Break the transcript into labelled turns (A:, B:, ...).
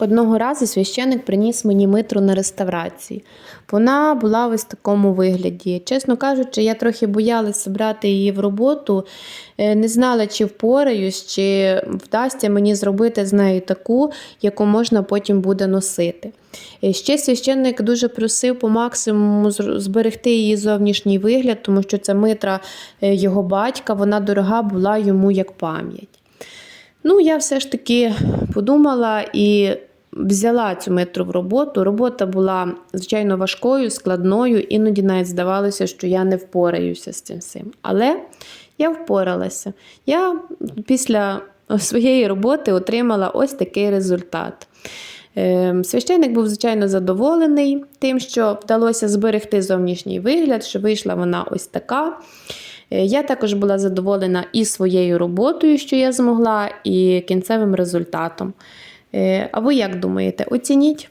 A: Одного разу священик приніс мені митру на реставрації. Вона була ось в такому вигляді. Чесно кажучи, я трохи боялася брати її в роботу, е, не знала, чи впораюсь, чи вдасться мені зробити з нею таку, яку можна потім буде носити. Е, Ще священник дуже просив по максимуму зберегти її зовнішній вигляд, тому що це митра е, його батька, вона дорога була йому як пам'ять. Ну, я все ж таки подумала і взяла цю метру в роботу. Робота була, звичайно, важкою, складною, іноді навіть здавалося, що я не впораюся з цим всім. Але я впоралася. Я після своєї роботи отримала ось такий результат. Ем, Священник був, звичайно, задоволений тим, що вдалося зберегти зовнішній вигляд, що вийшла вона ось така. Е, Я також була задоволена і своєю роботою, що я змогла, і кінцевим результатом. Е, А ви як думаєте? Оцініть.